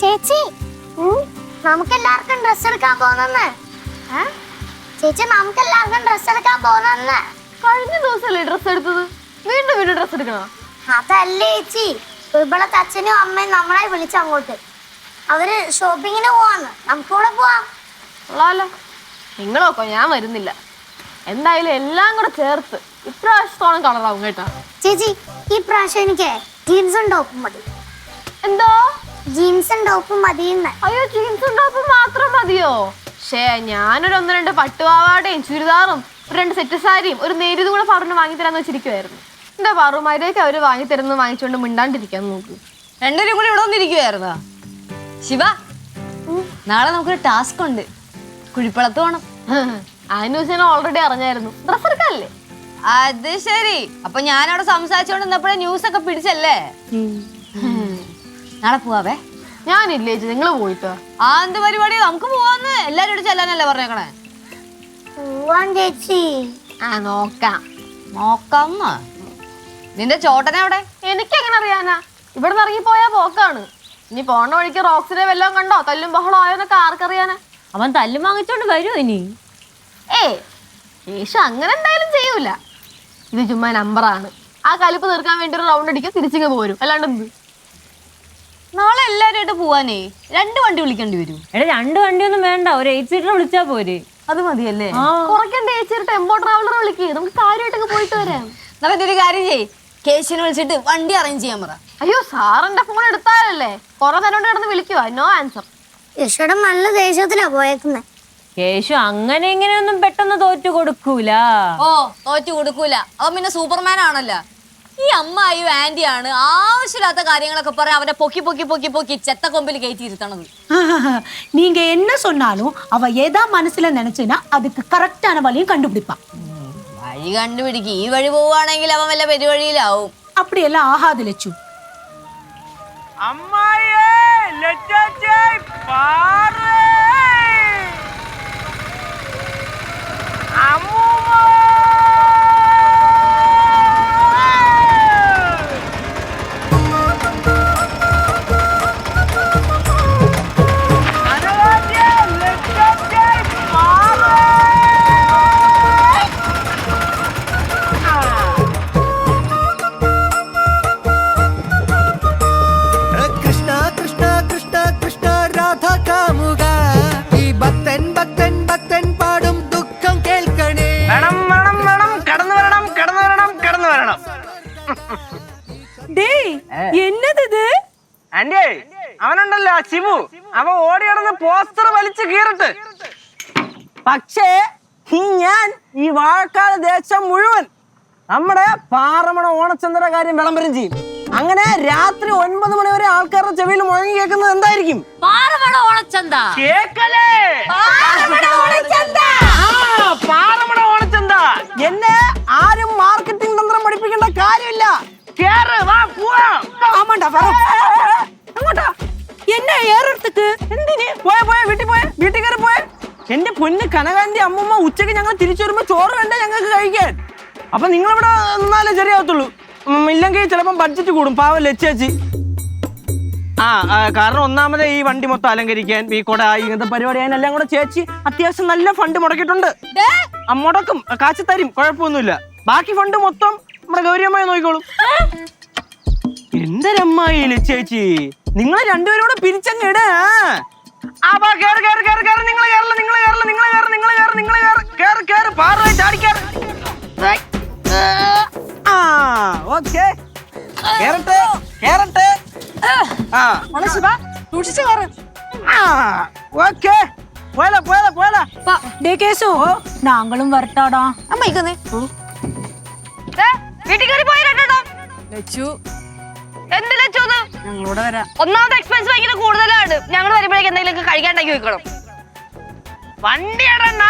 ചേച്ചി. നമുക്ക് എല്ലാവർക്കും ഡ്രസ് എടുക്കാൻ പോകുന്നെന്ന് ചേച്ചി നമുക്കെല്ലാവർക്കും ഡ്രസ് എടുക്കാൻ പോകുന്നെന്ന് കഴിഞ്ഞ ദിവസമല്ലേ ഡ്രസ് എടുത്തത്? വീണ്ടും വീണ്ടും ഡ്രസ് എടുക്കണോ? അതല്ലേ ചേച്ചി. ഇവിളത്തെ അച്ഛനും അമ്മയും നമ്മളെ വിളിച്ചങ്ങോട്ട് അവർ ഷോപ്പിങ്ങിന് പോവാന്ന്. നമുക്ക് കൂടെ പോവാം. ഉള്ളാലോ നിങ്ങളൊക്കെ ഞാൻ വരുന്നില്ല. എന്തായാലും എല്ലാം കൂടെ ചേർത്ത് ഇപ്രാവശ്യത്തോളം കളറാവും കേട്ടോ. ചേച്ചി ഈ പ്രാവശ്യം എനിക്ക് ജീൻസും ടോപ്പും മതി. എന്തോ? ജീൻസും ടോപ്പും മതി എന്ന് അയ്യോ ജീൻസും ടോപ്പും മാത്രം മതിയോ? ഷേ ഞാനൊരു ഒന്ന് രണ്ട് പട്ടുപാവാടയും ചുരിദാറും ഒരു രണ്ട് സെറ്റ് സാരിയും ഒരു നേരിത് കൂടെ പറഞ്ഞു വാങ്ങിത്തരാന്ന് വെച്ചിരിക്കുവായിരുന്നു. എന്താ പാറു മര്യാദയ്ക്ക് അവർ വാങ്ങിത്തരുന്നത് വാങ്ങിച്ചുകൊണ്ട് മിണ്ടാണ്ടിരിക്കാൻ നോക്ക്? രണ്ടുപേരും കൂടി ഇവിടെ വന്നിരിക്കുവായിരുന്നോ? ശിവ നാളെ നമുക്കൊരു ടാസ്ക് ഉണ്ട്. കുഴിപ്പളത്ത് ദിവസം ഞാൻ ഓൾറെഡി അറിഞ്ഞായിരുന്നു. ഡ്രസ് എടുക്കാല്ലേ അത് ശരി. അപ്പൊ ഞാനവിടെ അവിടെ സംസാരിച്ചോണ്ട് നിന്നപ്പോഴേ ന്യൂസ് ഒക്കെ പിടിച്ചല്ലേ? നാളെ പോവാവേ. ഞാനില്ലേ ചേച്ചി നിങ്ങൾ പോയിട്ട്. ആ എന്ത് പരിപാടി? നമുക്ക് പോവാന്ന്. എല്ലാരും ഇവിടെ ചെല്ലാനല്ലേ പറഞ്ഞേക്കണേ? പോവാൻ ചേച്ചി. ആ നോക്കാം. നോക്കാം നിന്റെ ചോട്ടനെ അവിടെ എനിക്കെങ്ങനെ അറിയാനാ? ഇവിടെ നിന്ന് ഇറങ്ങി പോയാ പോക്കാണ്. ഇനി പോണ വഴിക്ക് റോക്സിനെ വല്ലതും കണ്ടോ? തല്ലും ബഹളം ആയോന്നൊക്കെ ആർക്കറിയാനാ? അവൻ തല്ലും വാങ്ങിച്ചോണ്ട് വരുമോ ഇനി? ഏ യേശു അങ്ങനെ എന്തായാലും ചെയ്യൂല. ഇത് ചുമ്മാ നമ്പറാണ്. ആ കലിപ്പ് തീർക്കാൻ വേണ്ടി ഒരു റൗണ്ട് അടിക്കും തിരിച്ചിങ്ങ് പോരും. അല്ലാണ്ട് എന്ത്? നാളെ എല്ലാരും പോവാനേ. രണ്ട് വണ്ടി വിളിക്കേണ്ടി വരും. എടാ രണ്ട് വണ്ടിയൊന്നും വേണ്ട. ഒരു എയ്റ്റ് സീറ്റർ വിളിച്ചാ പോരെ. അത് മതിയല്ലേ? ആ. കുറയ്ക്കണ്ട ചേച്ചി ഒരു ടെമ്പോ ട്രാവലർ വിളിക്ക്. നമുക്ക് കാര്യമായിട്ടൊക്കെ പോയിട്ട് വരാം. നമുക്ക് ഒരു കാര്യം ചെയ്യ്. കേശിനെ വിളിച്ചിട്ട് വണ്ടി അറേഞ്ച് ചെയ്യാൻ പറ. അയ്യോ സാറിന്റെ ഫോൺ എടുത്താലല്ലേ? കുറെ നേരം കിടന്ന് വിളിക്കുവാ. നോ ആൻസർ യശോടെ നല്ല ദേഷ്യത്തിലാ പോയേക്കുന്നേ. കേശു അങ്ങനെ ഇങ്ങനെയൊന്നും പെട്ടെന്ന് തോറ്റു കൊടുക്കൂല. ഓ തോറ്റു കൊടുക്കൂല. അവൻ പിന്നെ സൂപ്പർമാൻ ആണല്ലോ. ഈ അമ്മായും ആന്റിയാണ് ആവശ്യമില്ലാത്ത കാര്യങ്ങളൊക്കെ പറയാൻ അവനെ പൊക്കി പൊക്കി പൊക്കി പൊക്കി ചെത്ത കൊമ്പിൽ കയറ്റി ഇരുത്തണത് நீங்க என்ன சொன்னாலும் அவ எதா மனசுல நினைச்சுனா அதுக்கு கரெக்டான வழியும் கண்டுபிடிப்பா വഴി കണ്ടുപിടിക്കും ഈ വഴി പോവുകയാണെങ്കിൽ അവൻ വല്ല പെരുവഴിയിലാവും அப்படியெல்லாம் ஆகாது லட்சு അമ്മായിയേ ലച്ചാച്ചേ പാറേ എന്നതിത്? ആന്റിയേ അവനുണ്ടല്ലോ ശിവു അവൻ ഓടി നടന്ന് പോസ്റ്റർ വലിച്ചു കീറിട്ട്. പക്ഷേ ഞാൻ ഈ വാഴക്കാട് ദേശം മുഴുവൻ നമ്മുടെ പാറമണ ഓണച്ചന്ദ്ര കാര്യം വിളംബരം ചെയ്യും. അങ്ങനെ രാത്രി ഒൻപത് മണി വരെ ആൾക്കാരുടെ ചെവിയിൽ മുഴങ്ങി കേൾക്കുന്നത് എന്തായിരിക്കും? പാറമണ ഓണച്ചന്ത. കേക്കലേ. എന്നെ ആരും മാർക്കറ്റിംഗ് തന്ത്രം പഠിപ്പിക്കേണ്ട കാര്യമില്ല. കേറ്. അങ്ങോട്ടാ എന്നെ ഏറെടുത്തേക്ക്. എന്തിന്? പോയ പോയ വീട്ടിൽ പോയ വീട്ടിൽ പോയ. എന്റെ പൊന്ന് കനകാന്തി അമ്മമ്മ ഉച്ചയ്ക്ക് ഞങ്ങൾ തിരിച്ചു വരുമ്പോ ചോറ് വേണ്ട ഞങ്ങൾക്ക് കഴിക്കാൻ? അപ്പൊ നിങ്ങൾ ഇവിടെ നിന്നാലേ ശരിയാവത്തുള്ളൂ. ഇല്ലെങ്കിൽ ചിലപ്പം ബഡ്ജറ്റ് കൂടും. പാവം ലച്ചാച്ചി. ആ കാരണം ഒന്നാമത് ഈ വണ്ടി മൊത്തം അലങ്കരിക്കാൻ ഈ കൊട ഇങ്ങനത്തെ പരിപാടി അതിനെല്ലാം കൂടെ ചേച്ചി അത്യാവശ്യം നല്ല ഫണ്ട് മുടക്കിയിട്ടുണ്ട്. മുടക്കും. കാശ് തരും. കുഴപ്പമൊന്നുമില്ല. ബാക്കി ഫണ്ട് മൊത്തം നമ്മുടെ ഗൗരവമായി നോക്കിക്കോളും. എന്തൊരമ്മായി ലച്ചേച്ചി നിങ്ങൾ രണ്ടുപേരും കൂടെ പിരിച്ചങ്ങ് ഇട ആ ബാ കേറ് കേറ് കേറ് കേറ് നിങ്ങൾ കേറില്ല നിങ്ങൾ കേറില്ല നിങ്ങൾ കേറ് നിങ്ങൾ കേറ് നിങ്ങൾ കേറ് കേറ് കേറ് പാറ ചാടി കേറ് റൈറ്റ്. ആ ഓക്കേ കേറട്ടെ കേറട്ടെ ആ സൂക്ഷിച്ചു കയറ് ആ ഓക്കേ പോയല പോയല പോയല டே கேசு நாங்களும் வரட்டாடா അമ്മ ഇക്കുന്നേ വീട്ടിൽ കയറി പോയിട്ടോ ലച്ചു എന്ത് ലച്ചോന്ന് ഞങ്ങളോട് വരാം. ഒന്നാമത്തെ എക്സ്പെൻസ് ഭയങ്കര കൂടുതലാണ്. ഞങ്ങൾ വരുമ്പോഴേക്ക് എന്തെങ്കിലും കഴിക്കാണ്ടാക്കി വെക്കണം. വണ്ടി ഇടണ